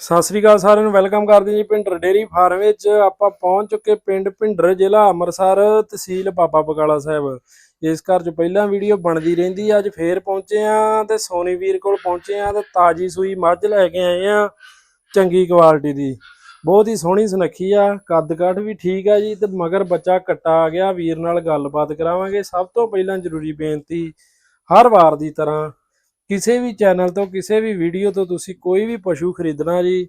ਸਤਿ ਸ੍ਰੀ ਅਕਾਲ ਸਾਰਿਆਂ ਨੂੰ, ਵੈਲਕਮ ਕਰਦੇ ਜੀ ਭਿੰਡਰ ਡੇਰੀ ਫਾਰਮ ਵਿੱਚ। ਆਪਾਂ ਪਹੁੰਚ ਚੁੱਕੇ ਪਿੰਡ ਭਿੰਡਰ ਜ਼ਿਲ੍ਹਾ ਅੰਮ੍ਰਿਤਸਰ ਤਹਿਸੀਲ ਬਾਬਾ ਬਕਾਲਾ ਸਾਹਿਬ। ਇਸ ਘਰ 'ਚ ਪਹਿਲਾਂ ਵੀਡੀਓ ਬਣਦੀ ਰਹਿੰਦੀ ਅੱਜ ਫੇਰ ਪਹੁੰਚੇ ਆ ਤੇ ਸੋਨੀ ਵੀਰ ਕੋਲ ਪਹੁੰਚੇ ਆ ਤੇ ਤਾਜੀ ਸੂਈ ਮੱਝ ਲੈ ਕੇ ਆਏ ਆ ਚੰਗੀ ਕੁਆਲਿਟੀ ਦੀ। ਬਹੁਤ ਹੀ ਸੋਹਣੀ ਸੁਨੱਖੀ ਆ ਕੱਦ ਕਾਠ ਵੀ ਠੀਕ ਆ ਜੀ ਤੇ ਮਗਰ ਬੱਚਾ ਕੱਟਾ ਆ ਗਿਆ, ਵੀਰ ਨਾਲ ਗੱਲਬਾਤ ਕਰਾਵਾਂਗੇ। ਸਭ ਤੋਂ ਪਹਿਲਾਂ ਜ਼ਰੂਰੀ ਬੇਨਤੀ, ਹਰ ਵਾਰ ਦੀ ਤਰ੍ਹਾਂ ਕਿਸੇ ਵੀ ਚੈਨਲ ਤੋਂ ਕਿਸੇ ਵੀ ਵੀਡੀਓ ਤੋਂ ਤੁਸੀਂ ਕੋਈ ਵੀ ਪਸ਼ੂ ਖਰੀਦਣਾ ਜੀ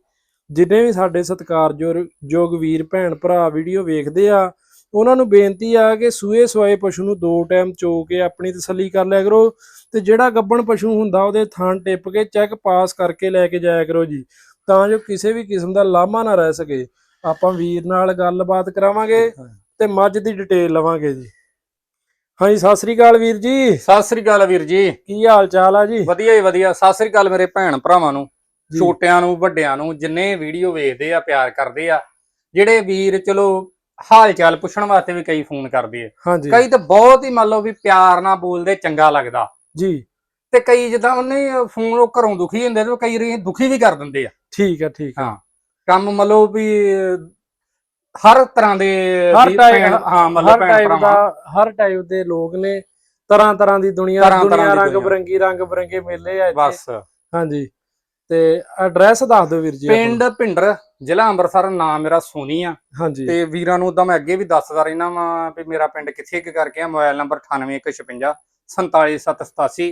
ਜਿੰਨੇ ਵੀ ਸਾਡੇ ਸਤਿਕਾਰਯੋਗ ਯੋਗ ਵੀਰ ਭੈਣ ਭਰਾ ਵੀਡੀਓ ਵੇਖਦੇ ਆ ਉਹਨਾਂ ਨੂੰ ਬੇਨਤੀ ਆ ਕਿ ਸੂਏ ਸਵਾਏ ਪਸ਼ੂ ਨੂੰ ਦੋ ਟਾਈਮ ਚੋ ਕੇ ਆਪਣੀ ਤਸੱਲੀ ਕਰ ਲਿਆ ਕਰੋ ਤੇ ਜਿਹੜਾ ਗੱਬਣ ਪਸ਼ੂ ਹੁੰਦਾ ਉਹਦੇ ਥਣ ਟਿੱਪ ਕੇ ਚੈੱਕ ਪਾਸ ਕਰਕੇ ਲੈ ਕੇ ਜਾਇਆ ਕਰੋ ਜੀ ਤਾਂ ਜੋ ਕਿਸੇ ਵੀ ਕਿਸਮ ਦਾ ਲਾਮਾ ਨਾ ਰਹਿ ਸਕੇ। ਆਪਾਂ ਵੀਰ ਨਾਲ ਗੱਲਬਾਤ ਕਰਾਵਾਂਗੇ ਤੇ ਮੱਝ ਦੀ ਡਿਟੇਲ ਲਵਾਂਗੇ ਜੀ। ਹਾਂਜੀ ਸਤਿ ਸ੍ਰੀ ਅਕਾਲ ਵੀਰ ਜੀ। ਸਤਿ ਸ੍ਰੀ ਅਕਾਲ ਵੀਰ ਜੀ। ਕੀ ਹਾਲ ਚਾਲ ਆ ਜੀ? ਵਧੀਆ ਹੀ ਵਧੀਆ। ਸਤਿ ਸ੍ਰੀ ਅਕਾਲ ਮੇਰੇ ਭੈਣ ਭਰਾਵਾਂ ਨੂੰ। ਛੋਟਿਆਂ ਨੂੰ ਵੱਡਿਆਂ ਨੂੰ ਜਿੰਨੇ ਵੀਡੀਓ ਵੇਖਦੇ ਆ ਪਿਆਰ ਕਰਦੇ ਆ ਜਿਹੜੇ ਵੀਰ ਚਲੋ ਹਾਲ ਚਾਲ ਪੁੱਛਣ ਵਾਸਤੇ ਵੀ ਕਈ ਫੋਨ ਕਰਦੇ ਆ। ਕਈ ਤਾਂ ਬਹੁਤ ਹੀ ਮੰਨ ਲਓ ਵੀ ਪਿਆਰ ਨਾਲ ਬੋਲਦੇ ਚੰਗਾ ਲੱਗਦਾ। ਜੀ। ਤੇ ਕਈ ਜਿੱਦਾਂ ਉਹਨੇ ਫੋਨ ਉਹ ਘਰੋਂ ਦੁਖੀ ਹੁੰਦੇ ਤੇ ਕਈ ਰੀ ਦੁਖੀ ਵੀ ਕਰ ਦਿੰਦੇ ਆ। ਠੀਕ ਆ ਠੀਕ ਆ। ਹਾਂ। ਕੰਮ ਮੰਨ ਲਓ ਵੀ ਹਰ ਤਰ੍ਹਾਂ ਦੇ ਹਰ ਭੈਣ- ਹਾਂ ਮਤਲਬ ਹਰ ਟਾਈਪ ਦਾ ਹਰ ਟਾਈਪ ਦੇ ਲੋਕ ਨੇ। ਤਰ੍ਹਾਂ ਤਰ੍ਹਾਂ ਦੀ ਦੁਨੀਆ ਦੁਨੀਆ ਰੰਗ। ਬਰੰਗੀ ਰੰਗ ਬਰੰਗੇ ਮੇਲੇ ਆ ਇੱਥੇ। ਬਸ। ਹਾਂਜੀ। ਤੇ ਐਡਰੈਸ ਦੱਸ ਦਿਓ ਵੀਰ ਜੀ। ਪਿੰਡ ਭਿੰਡਰ ਜ਼ਿਲ੍ਹਾ ਅੰਮ੍ਰਿਤਸਰ ਨਾਮ ਮੇਰਾ ਸੋਨੀ ਆ। ਹਾਂਜੀ। ਤੇ ਵੀਰਾਂ ਨੂੰ ਉਦਾਂ ਮੈਂ ਅੱਗੇ ਵੀ ਦੱਸਦਾ ਰਹਿਣਾ ਵਾਂ ਵੀ ਮੇਰਾ ਪਿੰਡ ਕਿੱਥੇ ਕਿ ਕਰਕੇ ਆ ਮੋਬਾਈਲ ਨੰਬਰ 9816 47787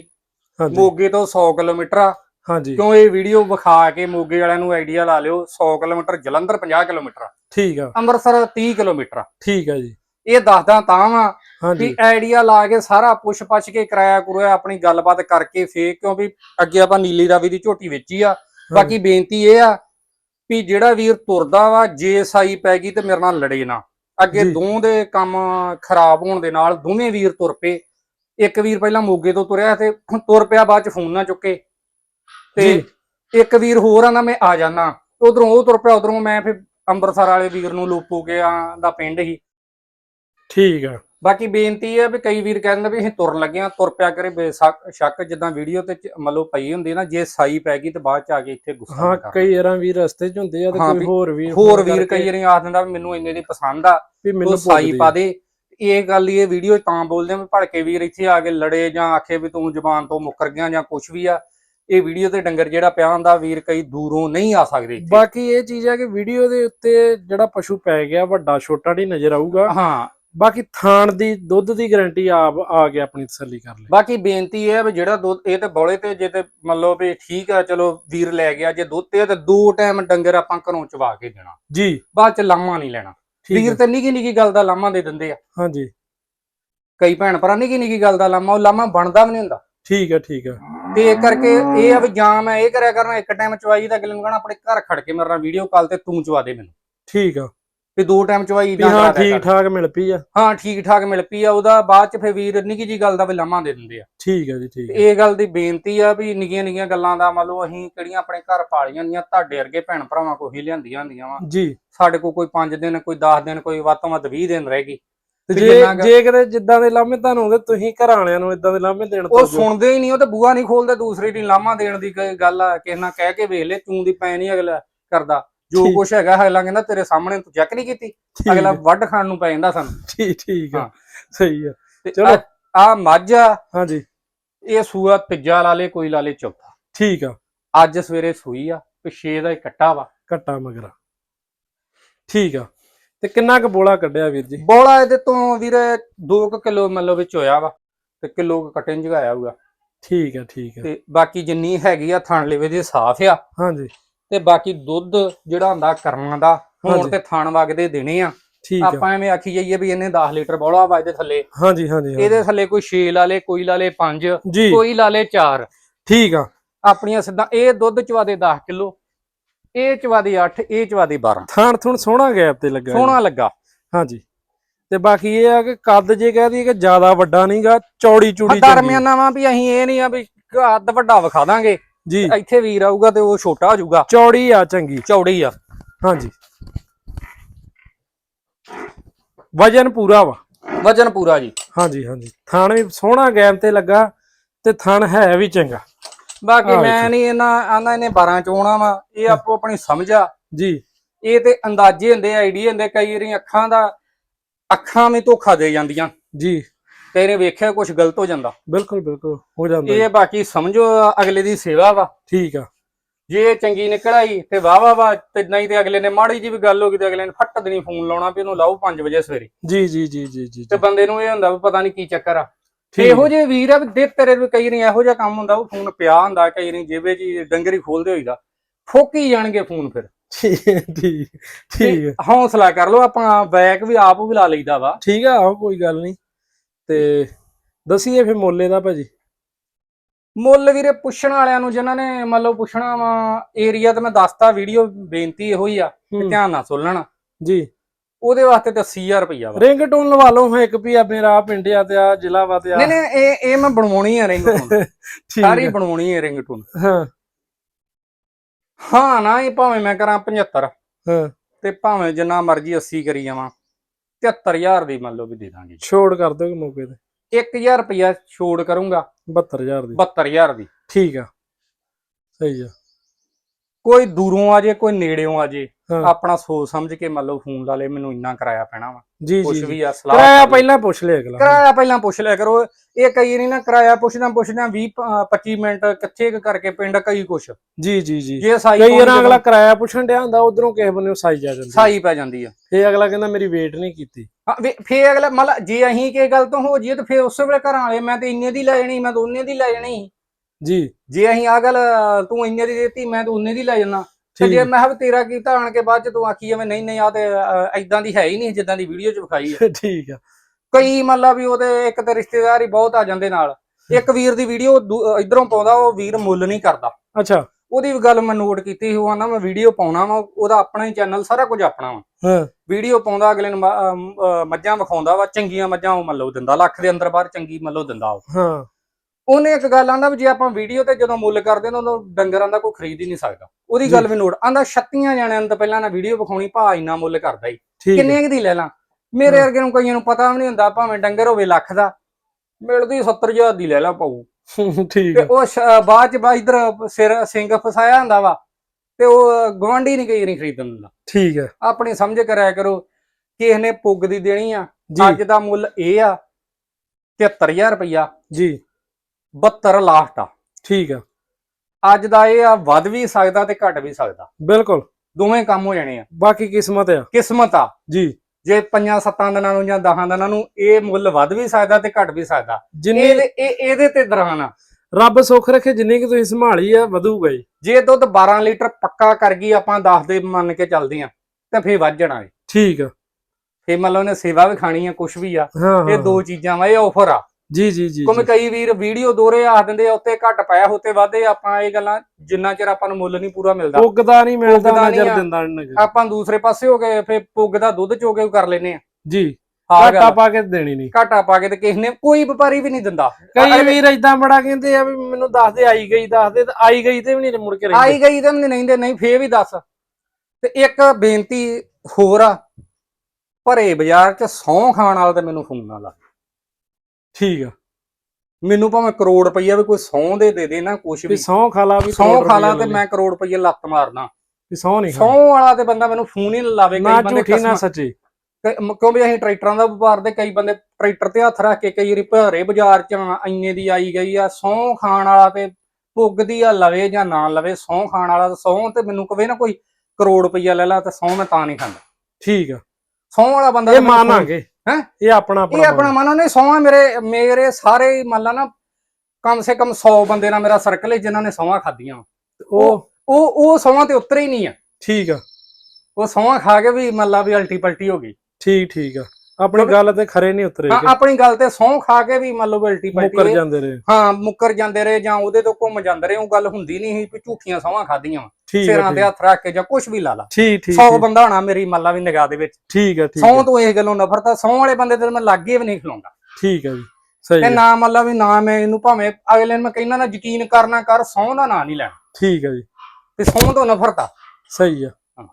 ਹਾਂਜੀ। ਮੋਗੇ ਤੋਂ 100 ਕਿਲੋਮੀਟਰ ਆ। ਹਾਂਜੀ। ਕਿਉਂ ਇਹ ਵੀਡੀਓ ਵਿਖਾ ਕੇ ਮੋਗੇ ਵਾਲਿਆਂ ਨੂੰ ਆਈਡੀਆ ਲਾ ਲਿਓ 100 ਕਿਲੋਮੀਟਰ ਜਲੰਧਰ 50 ਕਿਲੋਮੀਟਰ। ਆ, ਠੀਕ ਆ। ਅੰਮ੍ਰਿਤਸਰ 30 ਕਿਲੋਮੀਟਰ। ਆ। ਠੀਕ ਆ ਜੀ। ਇਹ ਦੱਸਦਾ ਤਾਂ ਵਾ ਵੀ ਆਈਡੀਆ ਲਾ ਕੇ ਸਾਰਾ ਪੁੱਛ ਪਛ ਕੇ ਕਿਰਾਇਆ ਕਰੋਇਆ ਆਪਣੀ ਗੱਲਬਾਤ ਕਰਕੇ ਫੇਰ ਕਿਉਂ ਵੀ ਅੱਗੇ ਆਪਾਂ ਨੀਲੀ ਰਾਵੀ ਦੀ ਝੋਟੀ ਵੇਚੀ ਆ। ਬਾਕੀ ਬੇਨਤੀ ਇਹ ਆ ਵੀ ਜਿਹੜਾ ਵੀਰ ਤੁਰਦਾ ਵਾ ਜੇ ਸਾਈ ਪੈ ਗਈ ਤੇ ਮੇਰੇ ਨਾਲ ਲੜੇ ਨਾ। ਅੱਗੇ। ਦੋਵੇਂ ਦੇ ਕੰਮ ਖਰਾਬ ਹੋਣ ਦੇ ਨਾਲ ਦੋਵੇਂ ਵੀਰ ਤੁਰ ਪਏ। ਇੱਕ ਵੀਰ ਪਹਿਲਾਂ ਮੋਗੇ ਤੋਂ ਤੁਰਿਆ ਤੇ ਤੁਰ ਪਿਆ ਬਾਅਦ ਚ ਫੋਨ ਨਾ ਚੁੱਕੇ। ਤੇ ਇੱਕ ਵੀਰ ਹੋਰ ਆਂਦਾ ਮੈਂ ਆ ਜਾਣਾ ਉਧਰੋਂ ਉਹ ਤੁਰ ਪਿਆ ਉਧਰੋਂ ਮੈਂ ਫਿਰ ਅੰਮ੍ਰਿਤਸਰ ਵਾਲੇ ਵੀਰ ਨੂੰ ਲੋਪੋ ਗਿਆ ਦਾ ਪਿੰਡ ਹੀ। ਠੀਕ ਆ। ਬਾਕੀ ਬੇਨਤੀ ਹੈ ਵੀ ਕਈ ਵੀਰ ਕਹਿੰਦੇ ਵੀ ਅਸੀਂ ਤੁਰਨ ਲੱਗੇ ਆ ਤੁਰ ਪਿਆ ਕਰੇ ਬੇਸ਼ੱਕ ਸ਼ੱਕ ਜਿੱਦਾਂ ਵੀਡੀਓ ਤੇ ਲਓ ਪਈ ਹੁੰਦੀ ਨਾ ਜੇ ਸਾਈ ਪੈ ਗਈ ਤੇ ਬਾਅਦ ਚ ਆ ਕੇ ਇੱਥੇ ਗੁੱਸਾ ਹਾਂ ਕਈ ਵਾਰਾਂ ਵੀਰ ਰਸਤੇ 'ਚ ਹੁੰਦੇ ਆ ਤੇ ਕੋਈ ਵੀ ਹੋਰ ਵੀ ਹੋਰ ਵੀਰ ਕਈ ਵਾਰੀ ਆਖ ਦਿੰਦਾ ਵੀ ਮੈਨੂੰ ਇੰਨੇ ਦੀ ਪਸੰਦ ਆ ਵੀ ਮੈਨੂੰ ਸਾਈ ਪਾ। ਦੇ। ਇਹ ਗੱਲ ਇਹ ਵੀਡੀਓ ਤਾਂ ਬੋਲਦੇ ਆ ਵੀ ਭੜਕੇ ਵੀਰ ਇੱਥੇ ਆ ਕੇ ਲੜੇ ਜਾਂ ਆਖੇ ਵੀ ਤੂੰ ਜ਼ਬਾਨ ਤੋਂ ਮੁੱਕਰ ਗਿਆ ਜਾਂ ਕੁਝ ਵੀ ਆ ਇਹ ਵੀਡੀਓ ਤੇ ਡੰਗਰ ਜਿਹੜਾ ਪਿਆ ਹੁੰਦਾ ਵੀਰ ਕਈ ਦੂਰੋਂ ਨਹੀਂ ਆ ਸਕਦੇ। ਬਾਕੀ ਇਹ ਚੀਜ਼ ਹੈ ਕਿ ਵੀਡੀਓ ਦੇ ਉੱਤੇ ਜਿਹੜਾ ਪਸ਼ੂ ਪੈ ਗਿਆ ਵੱਡਾ ਛੋਟਾ ਨਹੀਂ ਨਜ਼ਰ ਆਊਗਾ। ਹਾਂ। ਬਾਕੀ ਥਾਣ ਦੀ ਦੁੱਧ ਦੀ ਗਾਰੰਟੀ ਆਪ ਆ ਕੇ ਆਪਣੀ ਤਸੱਲੀ ਕਰ ਲੈ। ਬਾਕੀ ਬੇਨਤੀ ਹੈ ਵੀ ਜਿਹੜਾ ਦੁੱਧ ਇਹ ਤੇ ਬੌਲੇ ਤੇ ਜੇ ਤੇ ਮੰਨ ਲਓ ਵੀ ਠੀਕ ਆ ਚਲੋ ਵੀਰ ਲੈ ਗਿਆ ਜੇ ਦੁੱਧ ਤੇ ਤੇ ਦੋ ਟਾਈਮ ਡੰਗਰ ਆਪਾਂ ਘਰੋਂ ਚਵਾ ਕੇ ਦੇਣਾ। ਜੀ। ਬਾਅਦ ਚ ਲਾਮਾ ਨਹੀਂ ਲੈਣਾ। ਵੀਰ ਤੇ ਨਿੱਕੀ ਨਿੱਕੀ ਗੱਲ ਦਾ ਲਾਮਾ ਦੇ ਦਿੰਦੇ ਆ। ਹਾਂਜੀ। ਕਈ ਭੈਣ ਭਰਾ ਨਿੱਕੀ ਨਿੱਕੀ ਗੱਲ ਦਾ ਲਾਮਾ ਉਹ ਲਾਮਾ ਬਣਦਾ ਵੀ ਨਹੀਂ ਹੁੰਦਾ। ਠੀਕ ਹੈ ਠੀਕ ਹੈ। ਤੇ ਇਹ ਕਰਕੇ ਇਹ ਆ ਵੀ ਜਾਂ ਮੈਂ ਇਹ ਕਰਿਆ ਕਰਨਾ ਇੱਕ ਟਾਈਮ ਚਵਾਈ ਦਾ ਅਗਲੇ ਨੂੰ ਕਹਣਾ ਆਪਣੇ ਘਰ ਖੜ ਕੇ ਮੇਰੇ ਨਾਲ ਵੀਡੀਓ ਕਾਲ ਤੇ ਤੂੰ ਚਵਾ ਦੇ ਮੈਨੂੰ। ਠੀਕ ਆ। ਵੀ ਦੋ ਟਾਈਮ ਚਵਾਈ ਵੀ ਇਦਾਂ ਹਾਂ ਠੀਕ। ਠਾਕ ਮਿਲ ਪਈ ਆ। ਹਾਂ ਠੀਕ ਠਾਕ ਮਿਲ ਪਈ ਆ ਉਹਦਾ ਬਾਅਦ ਚ ਫੇਰ ਵੀਰ ਨਿੱਕੀ ਜੀ ਗੱਲ ਦਾ ਵੀ ਲਾਮਾ ਦੇ ਦਿੰਦੇ ਆ। ਠੀਕ ਹੈ ਜੀ ਠੀਕ ਇਹ ਗੱਲ ਦੀ ਬੇਨਤੀ ਆ ਵੀ ਨਿੱਕੀਆਂ ਨਿੱਕੀਆਂ ਗੱਲਾਂ ਦਾ ਮੰਨ ਲਓ ਅਸੀਂ ਕਿਹੜੀਆਂ ਆਪਣੇ ਘਰ ਪਾਲੀਆਂ ਹੁੰਦੀਆਂ ਤੁਹਾਡੇ ਵਰਗੇ ਭੈਣ ਭਰਾਵਾਂ ਕੋਲ ਹੀ ਲਿਆਂਦੀਆਂ ਹੁੰਦੀਆਂ ਵਾ। ਜੀ। ਸਾਡੇ ਕੋਲ ਕੋਈ 5 ਦਿਨ ਕੋਈ 10 ਦਿਨ ਕੋਈ ਵੱਧ ਤੋਂ ਵੱਧ 20 ਦਿਨ ਰਹਿ ਗਈ। ਤੇ ਜੇ ਜੇ ਕਿਤੇ ਜਿੱਦਾਂ ਦੇ ਲਾਮੇ ਤੁਹਾਨੂੰ ਆਉਂਦੇ ਤੁਸੀਂ ਘਰ ਵਾਲਿਆਂ ਨੂੰ ਇਦਾਂ ਦੇ ਲਾਮੇ ਦੇਣ ਉਹ ਤੋਂ ਜੋ- ਸੁਣਦੇ ਹੀ ਨਹੀਂ ਉਹ ਤੇ ਬੂਆ ਨਹੀਂ ਖੋਲਦੇ ਦੂਸਰੀ ਦੀ ਲਾਮਾ ਦੇਣ ਦੀ ਕੋਈ ਗੱਲ ਆ ਕਿਸੇ ਨਾਲ ਕਹਿ ਕੇ ਵੇਖ ਲੈ ਤੂੰ ਦੀ ਪੈ ਨਹੀਂ ਅਗਲਾ ਕਰਦਾ। ਜੋ। ਕੁਛ ਹੈਗਾ ਅਗਲਾ ਕਹਿੰਦਾ ਤੇਰੇ ਸਾਹਮਣੇ ਤੂੰ ਚੈੱਕ ਨਹੀਂ ਕੀਤੀ ਅਗਲਾ ਵੱਢ ਖਾਣ ਨੂੰ ਪੈ ਜਾਂਦਾ ਸਾਨੂੰ। ਠੀਕ ਠੀਕ ਹਾਂ। ਸਹੀ ਤੇ ਚਲੋ। ਆ ਮੱਝ ਆ ਹਾਂਜੀ। ਇਹ ਸੂਆ ਤੀਜਾ ਲਾ ਲੇ ਕੋਈ ਲਾ ਲੇ ਚੌਥਾ। ਠੀਕ ਆ। ਅੱਜ ਸਵੇਰੇ ਸੂਈ ਆ ਪਿਛੇ ਦਾ ਇਕੱਟਾ ਵਾ। ਕੱਟਾ ਮਗਰਾ। ਠੀਕ ਆ। ਤੇ ਕਿੰਨਾ ਕੁ ਬੋਲਾ ਕੱਢਿਆ ਵੀਰ ਜੀ? ਬੋਲਾ ਇਹਦੇ ਤੋਂ ਵੀਰੇ 2 ਕਿਲੋ ਮਤਲਬ ਵਿੱਚ ਹੋਇਆ ਵਾ ਤੇ ਕਿਲੋ ਕੱਟੇ ਨੂੰ ਜਗਾਇਆ ਹੋਊਗਾ। ਠੀਕ ਆ ਠੀਕ ਆ। ਤੇ ਬਾਕੀ ਜਿੰਨੀ ਹੈਗੀ ਆ ਥਣ ਲੇਵੇ ਦੀ ਸਾਫ਼ ਆ। ਹਾਂਜੀ। ਤੇ ਬਾਕੀ ਦੁੱਧ ਜਿਹੜਾ ਹੁੰਦਾ ਕਰਮਾਂ ਦਾ ਹੁਣ ਹਾਂਜੀ। ਤੇ ਥਣ ਵਗਦੇ ਦੇਣੇ ਆ। ਠੀਕ ਆ। ਆਪਾਂ ਐਵੇਂ ਆਖੀ ਜਾਈਏ ਵੀ ਇਹਨੇ 10 ਲੀਟਰ ਬੋਲਾ ਵਾ ਇਹਦੇ ਥੱਲੇ। ਹਾਂਜੀ ਹਾਂਜੀ। ਇਹਦੇ ਥੱਲੇ ਕੋਈ 6 ਲਾ ਲੇ ਕੋਈ ਲਾ ਲੇ 5 ਜੀ। ਕੋਈ ਲਾ ਲੇ 4 ਠੀਕ ਆ। ਆਪਣੀਆਂ ਸਿੱਧਾ ਇਹ ਦੁੱਧ ਚਵਾ ਦੇ 10 ਕਿਲੋ। ਇਹ ਚਵਾ ਦੇ 8 ਇਹ ਚਵਾ ਦੇ 12 ਥਾਣ ਥੁਣ ਸੋਹਣਾ ਗੈਪ ਤੇ ਲੱਗਾ। ਸੋਹਣਾ ਲੱਗਾ। ਹਾਂਜੀ। ਤੇ ਬਾਕੀ ਇਹ ਆ ਕਿ ਕੱਦ ਜੇ ਕਹਿ ਦਈਏ ਕਿ ਜ਼ਿਆਦਾ ਵੱਡਾ ਨਹੀਂਗਾ ਚੌੜੀ ਚੂੜੀ। ਦਰਮਿਆਨਾ ਵਾ ਵੀ ਅਸੀਂ ਇਹ ਨਹੀਂ ਆ ਵੀ ਕੱਦ ਵੱਡਾ ਵਿਖਾ ਦਾਂਗੇ। ਜੀ। ਇੱਥੇ ਵੀਰ ਆਊਗਾ ਤੇ ਉਹ ਛੋਟਾ ਹੋ ਜਾਊਗਾ। ਚੌੜੀ ਆ ਚੰਗੀ। ਚੌੜੀ ਆ। ਹਾਂਜੀ। ਵਜਨ ਪੂਰਾ ਵਾ। ਵਜਨ ਪੂਰਾ ਜੀ। ਹਾਂਜੀ ਹਾਂਜੀ। ਥਣ ਵੀ ਸੋਹਣਾ ਗੈਪ ਤੇ ਲੱਗਾ ਤੇ ਥਣ ਹੈ ਵੀ ਚੰਗਾ। ਬਾਕੀ ਮੈਂ। ਨਹੀਂ ਇਹਨਾਂ ਆਂਦਾ ਇਹਨੇ 12 ਚੋਣਾ ਵਾ ਇਹ ਆਪੋ ਆਪਣੀ ਸਮਝ ਆ। ਜੀ। ਇਹ ਤੇ ਅੰਦਾਜ਼ੇ ਹੁੰਦੇ ਆਈਡੀਆ ਹੁੰਦੇ ਕਈ ਵਾਰੀ ਅੱਖਾਂ ਦਾ ਅੱਖਾਂ ਵੀ ਧੋਖਾ ਦੇ ਜਾਂਦੀਆਂ। ਜੀ। ਤੇ ਇਹਨੇ ਵੇਖਿਆ ਕੁਝ ਗਲਤ ਹੋ ਜਾਂਦਾ। ਬਿਲਕੁਲ ਬਿਲਕੁਲ ਹੋ ਜਾਂਦਾ ਇਹ ਬਾਕੀ ਸਮਝੋ ਅਗਲੇ ਦੀ ਸੇਵਾ ਵਾ। ਠੀਕ ਆ। ਜੇ ਚੰਗੀ ਨਿਕਲ ਆਈ ਤੇ ਵਾਹ ਵਾਹ ਵਾਹ ਤੇ ਨਹੀਂ ਤੇ ਅਗਲੇ ਨੇ ਮਾੜੀ ਜੀ ਵੀ ਗੱਲ ਹੋ ਗਈ ਤੇ ਅਗਲੇ ਨੇ ਫੱਟ ਦੇਣੀ ਫੋਨ ਲਾਉਣਾ ਵੀ ਉਹਨੂੰ ਲਾਓ 5 ਵਜੇ ਸਵੇਰੇ। ਜੀ ਜੀ ਜੀ ਜੀ ਜੀ ਤੇ ਬੰਦੇ ਨੂੰ ਇਹ ਹੁੰਦਾ ਵੀ ਪਤਾ ਨਹੀਂ ਕੀ ਚੱਕਰ ਆ। ਠੀਕ ਇਹੋ ਜਿਹੇ ਵੀਰ ਆ ਦੇ ਤੇਰੇ ਕਈ ਨਹੀਂ ਇਹੋ ਜਿਹਾ ਕੰਮ ਹੁੰਦਾ ਉਹ ਫੋਨ ਪਿਆ ਹੁੰਦਾ ਕਈ ਨਹੀਂ ਜੇਬੇ ਹੀ ਡੰਗਰੀ ਖੋਲਦੇ ਹੋਈਦਾ। ਫੋਕੀ ਜਾਣਗੇ ਫੋਨ ਫਿਰ। ਠੀਕ ਠੀਕ ਠੀਕ। ਹੌਸਲਾ ਕਰ ਲਓ ਆਪਾਂ ਬੈਕ ਵੀ ਆਪ ਵੀ ਲਾ ਲਈਦਾ ਵਾ। ਠੀਕ ਆ ਆਹੋ ਕੋਈ ਗੱਲ ਨਹੀਂ। ਤੇ ਦਸੀਏ ਫਿਰ ਮੋਲੇ ਦਾ ਭਾਜੀ। ਮੁੱਲ ਵੀਰੇ ਪੁੱਛਣ ਵਾਲਿਆਂ ਨੂੰ ਜਿਨ੍ਹਾਂ ਨੇ ਮੰਨ ਲਓ ਪੁੱਛਣਾ ਵਾ ਏਰੀਆ ਤੇ ਮੈਂ ਦੱਸਤਾ ਵੀਡੀਓ ਬੇਨਤੀ ਇਹੋ ਹੀ ਆ ਕਿ ਧਿਆਨ ਨਾਲ ਸੁਣ ਲੈਣਾ। ਜੀ। ਉਹਦੇ ਵਾਸਤੇ ਤਾਂ 80000 ਰੁਪਈਆ ਵਾ। ਰਿੰਗ ਟੋਨ ਲਵਾ ਲਓ ਹਾਂ ਇੱਕ ਵੀ ਆ ਮੇਰਾ ਪਿੰਡ ਆ ਤੇ ਆ ਜ਼ਿਲ੍ਹਾ ਵਾ ਤੇ ਆ। ਨਹੀਂ ਨਹੀਂ ਇਹ ਇਹ ਮੈਂ ਬਣਵਾਉਣੀ ਆ ਰਿੰਗਟੋਨ ਸਾਰੀ ਆ। ਬਣਵਾਉਣੀ ਹੈ ਰਿੰਗਟੋਨ ਹਾਂ। ਹਾਂ ਨਾ ਇਹ ਭਾਵੇਂ ਮੈਂ ਕਰਾਂ 75 ਹਾਂ। ਤੇ ਭਾਵੇਂ ਜਿੰਨਾ ਮਰਜ਼ੀ 80 ਕਰੀ ਜਾਵਾਂ 73000 ਦੀ ਮੰਨ ਲਓ ਵੀ ਦੇ ਦਾਂਗੇ। ਛੋੜ ਕਰ ਦੋਗੇ ਮੌਕੇ ਤੇ। 1000 ਰੁਪਇਆ ਛੋੜ ਕਰੂੰਗਾ। 72000 ਦੀ। 72000 ਦੀ। ਠੀਕ ਆ। ਸਹੀ ਆ। ਕੋਈ ਦੂਰੋਂ ਆ ਜੇ ਕੋਈ ਨੇੜਿਓਂ ਆ ਜੇ। ਆਪਣਾ ਸੋਚ ਸਮਝ ਕੇ ਮੰਨ ਲਓ ਫੋਨ ਲਾ ਲੇ ਮੈਨੂੰ ਇੰਨਾ ਕਿਰਾਇਆ ਪੈਣਾ ਵਾ। ਜੀ ਜੀ ਵੀ ਆ ਸਲਾਹ ਕਿਰਾਇਆ। ਪਹਿਲਾਂ ਪੁੱਛ ਲਿਆ ਅਗਲਾ। ਕਿਰਾਇਆ ਪਹਿਲਾਂ ਪੁੱਛ ਲਿਆ ਕਰੋ। ਇਹ ਕਈ ਨਹੀਂ ਨਾ ਕਿਰਾਇਆ ਪੁੱਛਦਾ ਪੁੱਛਦਾ 20 ਅ, 25 ਮਿੰਟ ਕਿੱਥੇ ਕਰਕੇ ਪਿੰਡ ਕਈ ਕੁਛ। ਜੀ ਜੀ ਜੀ। ਜੇ ਸਾਈ ਕਈ ਵਾਰ ਅਗਲਾ ਕਿਰਾਇਆ ਪੁੱਛਣ ਡਿਆ ਹੁੰਦਾ ਉਧਰੋਂ ਕਿਸੇ ਬੰਨੇ ਸਾਈ ਜਾ ਜਾਂਦੀ। ਸਾਈ ਪੈ ਜਾਂਦੀ ਆ। ਫੇ ਅਗਲਾ ਕਹਿੰਦਾ ਮੇਰੀ ਵੇਟ ਨਹੀਂ ਕੀਤੀ। ਫੇਰ ਅਗਲਾ ਮਤਲਬ ਜੇ ਅਹੀਂ ਕੀ ਗੱਲ ਤੋਂ ਹੋ ਜਾਈਏ ਤੇ ਫੇਰ ਉਸੇ ਵੇਲੇ ਘਰਾਂ ਵਾਲੇ ਮੈਂ ਤੇ ਇੰਨੇ ਦੀ ਲੈ ਜਾਣੀ ਮੈਂ ਉਨੇ ਦੀ ਲੈ ਜਾਣੀ। ਜੀ। ਜੇ ਅਹੀਂ ਆ ਗੱਲ ਤੂੰ ਇੰਨੇ ਦੀ ਦਿੱਤੀ ਮੈਂ ਤਾਂ ਉਨੇ ਦੀ ਲੈ ਜਾਣਾ। ਤੇ ਜੇ ਮੈਂ ਕਿਹਾ ਵੀ ਤੇਰਾ ਕੀਤਾ ਆਣ ਕੇ ਬਾਅਦ ਚ ਤੂੰ ਆਖੀ ਜਾਵੇਂ ਨਹੀਂ ਨਹੀਂ ਆ ਤੇ ਐਦਾਂ ਦੀ ਹੈ ਹੀ ਨਹੀਂ ਜਿੱਦਾਂ ਦੀ ਵੀਡੀਓ ਚ ਵਿਖਾਈ ਹੈ। ਠੀਕ ਆ। ਕਈ ਮਤਲਬ ਵੀ ਉਹਦੇ ਇੱਕ ਤੇ ਰਿਸ਼ਤੇਦਾਰ ਹੀ ਬਹੁਤ ਆ ਜਾਂਦੇ ਨਾਲ। ਇੱਕ ਵੀਰ ਦੀ ਵੀਡੀਓ ਇਧਰੋਂ ਪਾਉਂਦਾ ਉਹ ਵੀਰ ਮੁੱਲ ਨਹੀਂ ਕਰਦਾ। ਅੱਛਾ। ਉਹਦੀ ਵੀ ਗੱਲ ਮੈਂ ਨੋਟ ਕੀਤੀ ਸੀ ਉਹ ਆਂਦਾ ਮੈਂ ਵੀਡੀਓ ਪਾਉਣਾ ਵਾ ਉਹਦਾ ਆਪਣਾ ਹੀ ਚੈਨਲ ਸਾਰਾ ਕੁਝ ਆਪਣਾ ਵਾ। ਹਾਂ। ਵੀਡੀਓ ਪਾਉਂਦਾ ਅਗਲੇ ਨੂੰ ਮੱਝਾਂ ਵਿਖਾਉਂਦਾ ਵਾ ਚੰਗੀਆਂ ਮੱਝਾਂ ਉਹ ਮੰਨ ਲਓ ਦਿੰਦਾ ਲੱਖ ਦੇ ਅੰਦਰ ਬਾਹਰ ਚੰਗੀ ਮੰਨ ਲਓ ਦਿੰਦਾ ਉਹ। ਹਾਂ। ਉਹਨੇ ਇੱਕ ਗੱਲ ਆਂਦਾ ਵੀ ਜੇ ਆਪਾਂ ਵੀਡੀਓ ਤੇ ਜਦੋਂ ਮੁੱਲ ਕਰਦੇ ਨਾ ਉਦੋਂ ਡੰਗਰਾਂ ਦਾ ਕੋਈ ਖਰੀਦ ਹੀ ਨਹੀਂ ਸਕਦਾ। ਉਹਦੀ ਗੱਲ ਵੀ ਨੋਟ ਆਂਦਾ 36 ਜਣਿਆਂ ਨੂੰ ਤਾਂ ਪਹਿਲਾਂ ਨਾ ਵੀਡੀਓ ਵਿਖਾਉਣੀ ਭਾ ਇੰਨਾ ਮੁੱਲ ਕਰਦਾ ਹੀ। ਕਿੰਨੇ ਕੁ ਦੀ ਲੈ ਲਾਂ? ਮੇਰੇ ਹਾਂ। ਵਰਗੇ ਨੂੰ ਕਈਆਂ ਨੂੰ ਪਤਾ ਵੀ ਨਹੀਂ ਹੁੰਦਾ ਭਾਵੇਂ ਡੰਗਰ ਹੋਵੇ ਲੱਖ ਦਾ ਮਿਲਦੀ 70000 ਦੀ ਲੈ ਲਾ ਪਾਉ ਠੀਕ ਤੇ ਉਹ ਬਾਅਦ ਚ ਬਾ ਇਧਰ ਸਿਰ ਸਿੰਘ ਫਸਾਇਆ ਹੁੰਦਾ ਵਾ ਤੇ ਉਹ ਗਵਾਂਢੀ ਨਹੀਂ ਕਈ ਨਹੀਂ ਖਰੀਦਣ ਦਿੰਦਾ। ਠੀਕ ਆ ਆਪਣੀ ਸਮਝ ਕਰਿਆ ਕਰੋ ਕਿਸੇ ਨੇ ਪੁੱਗ ਦੀ ਦੇਣੀ ਆ ਅੱਜ ਦਾ ਮੁੱਲ ਇਹ ਆ 73000 ਰੁਪਇਆ ਜੀ। 72 ਲਾਸਟ ਆ। ਠੀਕ ਆ। ਅੱਜ ਦਾ ਇਹ ਆ ਵੱਧ ਵੀ ਸਕਦਾ ਤੇ ਘਟ ਵੀ ਸਕਦਾ। ਬਿਲਕੁਲ। ਦੋਵੇਂ ਕੰਮ ਹੋ ਜਾਣੇ ਆ। ਬਾਕੀ ਕਿਸਮਤ ਆ। ਕਿਸਮਤ ਆ। ਜੀ। ਜੇ ਪੰਜਾਂ ਸੱਤਾਂ ਦਿਨਾਂ ਨੂੰ ਜਾਂ 10 ਦਿਨਾਂ ਨੂੰ ਇਹ ਮੁੱਲ ਵੱਧ ਵੀ ਸਕਦਾ ਤੇ ਘਟ ਵੀ ਸਕਦਾ। ਜਿੰਨੀ ਇਹ ਇਹਦੇ ਤੇ ਦਰਾਂ ਆ। ਰੱਬ ਸੁੱਖ ਰੱਖੇ ਜਿੰਨੀ ਕਿ ਤੁਸੀਂ ਸੰਭਾਲੀ ਆ ਵਧੂਗਾ ਜੀ। ਜੇ ਦੁੱਧ 12 ਲੀਟਰ ਪੱਕਾ ਕਰ ਗਈ ਆਪਾਂ 10 ਦੇ ਮੰਨ ਕੇ ਚੱਲਦੇ ਆ ਤਾਂ ਫੇਰ ਵੱਧ ਜਾਣਾ ਠੀਕ ਆ। ਫੇਰ ਮੰਨ ਲਓ ਉਹਨੇ ਸੇਵਾ ਵੀ ਖਾਣੀ ਆ ਕੁਛ ਵੀ ਆ। ਇਹ ਦੋ ਚੀਜ਼ਾਂ ਵਾ ਇਹ ਆਫਰ ਆ। ਜੀ ਜੀ ਜੀ ਕਿਉਂਕਿ। ਕਈ ਵੀਰ ਵੀਡੀਓ ਦੋਰੇ ਆਖ ਦਿੰਦੇ ਆ ਉੱਤੇ ਘੱਟ ਪਾਇਆ ਹੋਤੇ ਵਾਧੇ ਆਪਾਂ ਇਹ ਗੱਲਾਂ ਜਿੰਨਾ ਚਿਰ ਆਪਾਂ ਨੂੰ ਮੁੱਲ ਨਹੀਂ ਪੂਰਾ ਮਿਲਦਾ। ਪੁੱਗਦਾ ਨਹੀਂ ਮਿਲਦਾ ਨਜ਼ਰ। ਦਿੰਦਾ ਆਪਾਂ ਦੂਸਰੇ ਪਾਸੇ ਹੋ ਗਏ ਫੇਰ ਪੁੱਗ ਦਾ ਦੁੱਧ ਚੋ ਕੇ ਕਰ ਲੈਨੇ ਆ। ਜੀ ਘਾਟਾ ਪਾ ਕੇ ਦੇਣੀ ਨਹੀਂ। ਘਾਟਾ ਪਾ ਕੇ ਤੇ ਕਿਸੇ ਨੇ ਕੋਈ ਵਪਾਰੀ ਵੀ ਨਹੀਂ ਦਿੰਦਾ। ਕਈ ਵੀਰ ਇਦਾਂ ਬੜਾ ਕਹਿੰਦੇ ਆ ਵੀ ਮੈਨੂੰ ਦੱਸ ਦੇ ਆਈ ਗਈ ਦੱਸ ਦੇ ਤੇ ਆਈ ਗਈ ਤੇ ਵੀ ਨਹੀਂ ਮੁੜ ਕੇ ਰਹਿੰਦੇ। ਆਈ ਗਈ ਤੇ ਵੀ ਨਹੀਂ ਦੇ ਨਹੀਂ ਫੇਰ ਵੀ ਦੱਸ। ਤੇ ਇੱਕ ਬੇਨਤੀ ਹੋਰ ਆ ਭਰੇ ਬਾਜ਼ਾਰ ਚ ਸੌ ਖਾਣ ਵਾਲਾ ਤੇ ਮੈਨੂੰ ਫੋਨ ਨਾ ਲਾ। ਠੀਕ ਆ। ਮੈਨੂੰ ਭਾਵੇਂ ਕਰੋੜ ਰੁਪਈਆ ਵੀ ਕੋਈ ਸੌ ਦੇ ਦੇ ਦੇ ਨਾ ਕੁਛ ਵੀ ਵੀ। ਸੌ ਖਾ ਲਾ ਵੀ ਸੌ ਕਰੋੜ ਖਾ ਲਾ ਰੁਪਈਆ ਤੇ ਮੈਂ ਕਰੋੜ ਰੁਪਈਆ ਲੱਤ ਮਾਰਨਾ। ਵੀ ਸੌ ਨਹੀਂ ਸੌ ਖਾ ਵਾਲਾ ਤੇ ਬੰਦਾ ਮੈਨੂੰ ਫੋਨ ਹੀ ਲਾਵੇ ਨਾ ਕਈ ਬੰਦੇ ਝੂਠੀ ਨਾ ਕਸਮਾਂ- ਸੱਚੀ। ਕਈ- ਮ- ਕਿਉਂ ਵੀ ਅਸੀਂ ਟਰੈਕਟਰਾਂ ਦਾ ਵਪਾਰ ਦੇ ਕਈ ਬੰਦੇ ਟਰੈਕਟਰ ਤੇ ਹੱਥ ਰੱਖ ਕੇ ਕਈ ਵਾਰੀ ਭਰੇ ਬਾਜ਼ਾਰ ਚ ਇੰਨੇ ਦੀ ਆਈ ਗਈ ਆ। ਸੌ ਖਾਣ ਵਾਲਾ ਤੇ ਭੁੱਗਦੀ ਆ ਲਵੇ ਜਾਂ ਨਾ ਲਵੇ ਸੌ ਖਾਣ ਵਾਲਾ ਸੌ ਤੇ ਮੈਨੂੰ ਕਵੇ ਨਾ ਕੋਈ ਕਰੋੜ ਰੁਪਈਆ ਲੈ ਲਾ ਤੇ ਸੌ ਮੈਂ ਤਾਂ ਨਹੀਂ ਖਾਂਦਾ। ਠੀਕ ਆ। ਸੌ ਵਾਲਾ ਬੰਦਾ ਇਹ ਤਾਂ ਮੈਨੂੰ ਮਾਨਾਂਗੇ ਹੈਂ? ਇਹ ਆਪਣਾ ਆਪਣਾ ਇਹ ਆਪਣਾ ਮਨ ਉਹਨੇ ਸੌਆਂ ਮੇਰੇ ਮੇਰੇ ਸਾਰੇ ਹੀ ਮੰਨ ਲਾ ਨਾ ਕਮ ਸੇ ਕਮ 100 ਬੰਦੇ ਨਾਲ ਮੇਰਾ ਸਰਕਲ ਹੈ ਜਿਨ੍ਹਾਂ ਨੇ ਸੌਆਂ ਖਾਧੀਆਂ। ਉਹ ਉਹ ਉਹ ਸੌਆਂ ਤੇ ਉਤਰੇ ਹੀ ਨਹੀਂ ਆ। ਠੀਕ ਆ। ਉਹ ਸੌਆਂ ਖਾ ਕੇ ਵੀ ਮੰਨ ਲਾ ਵੀ ਅਲਟੀ ਪਲਟੀ ਹੋ ਗਈ। ਠੀਕ ਠੀਕ ਆ। ਆਪਣੀ ਗੱਲ ਤੇ ਖਰੇ ਨਹੀਂ ਉਤਰੇ ਹਾਂ ਆਪਣੀ ਗੱਲ ਤੇ ਸੌਂ ਖਾ ਕੇ ਵੀ ਮੰਨ ਲਓ ਵੀ ਅਲਟੀ ਪਲਟੀ ਮੁੱਕਰ। ਜਾਂਦੇ ਰਹੇ ਹਾਂ ਮੁੱਕਰ ਜਾਂਦੇ ਰਹੇ ਜਾਂ ਉਹਦੇ ਤੋਂ ਘੁੰਮ ਜਾਂਦੇ ਰਹੇ ਉਹ ਗੱਲ ਹੁੰਦੀ ਨਹੀਂ ਸੀ ਵੀ ਝੂਠੀਆਂ ਸੌਆਂ ਖਾਧੀਆਂ ਸਿਰਾਂ ਤੇ ਹੱਥ ਰੱਖ ਕੇ ਜਾਂ ਕੁਝ ਵੀ ਲਾ ਲਾ। ਠੀਕ ਠੀਕ 100 ਠੀਕ- ਬੰਦਾ ਹੋਣਾ ਮੇਰੀ ਮੱਲਾ ਵੀ ਨਿਗਾਹ ਦੇ ਵਿੱਚ। ਠੀਕ ਆ ਠੀਕ ਸੌਂ ਤੋਂ ਇਹ ਗੱਲੋਂ ਨਫ਼ਰਤ ਆ ਸੌਂ ਵਾਲੇ ਬੰਦੇ ਤੇ ਮੈਂ ਲਾਗੇ ਵੀ ਨਹੀਂ ਖਲਾਉਂਦਾ ਠੀਕ ਆ ਜੀ ਸਹੀ ਤੇ ਨਾ ਮੱਲਾ ਵੀ ਨਾ ਮੈਂ ਇਹਨੂੰ ਭਾਵੇਂ ਅਗਲੇ ਨੂੰ ਮੈਂ ਕਹਿੰਦਾ ਨਾ ਯਕੀਨ ਕਰਨਾ ਕਰ ਸੌਂ ਦਾ ਨਾਂ ਨਹੀਂ ਲੈਣਾ। ਠੀਕ ਆ ਜੀ। ਤੇ ਸੌਂ ਤੋਂ ਨਫ਼ਰਤ ਆ। ਸਹੀ ਆ। ਹਾਂ।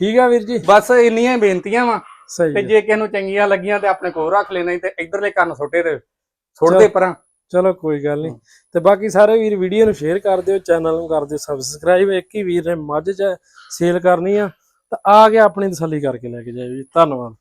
ਠੀਕ ਆ ਵੀਰ ਜੀ। ਬਸ ਇੰਨੀਆਂ ਹੀ ਬੇਨਤੀਆਂ ਵਾ। ਸਹੀ ਤੇ ਜੇ ਕਿਸੇ ਨੂੰ ਚੰਗੀਆਂ ਲੱਗੀਆਂ ਤੇ ਆਪਣੇ ਕੋਲ ਰੱਖ ਲੈਣਾ ਤੇ ਇਧਰਲੇ ਕੰਨ ਸੁੱਟੇ ਤੇ ਸੁੱਟਦੇ ਪਰਾਂ। ਚਲੋ ਕੋਈ ਗੱਲ ਨਹੀਂ। ਤੇ ਬਾਕੀ ਸਾਰੇ ਵੀਰ ਵੀਡੀਓ ਨੂੰ ਸ਼ੇਅਰ ਕਰ ਦਿਓ ਚੈਨਲ ਨੂੰ ਕਰ ਦਿਓ ਸਬਸਕ੍ਰਾਈਬ ਇੱਕ ਹੀ ਵੀਰ ਨੇ ਮੱਝ ਚ ਸੇਲ ਕਰਨੀ ਆ। ਤਾਂ ਆ ਕੇ ਆਪਣੀ ਤਸੱਲੀ ਕਰਕੇ ਲੈ ਕੇ ਜਾਇਓ ਜੀ। ਧੰਨਵਾਦ।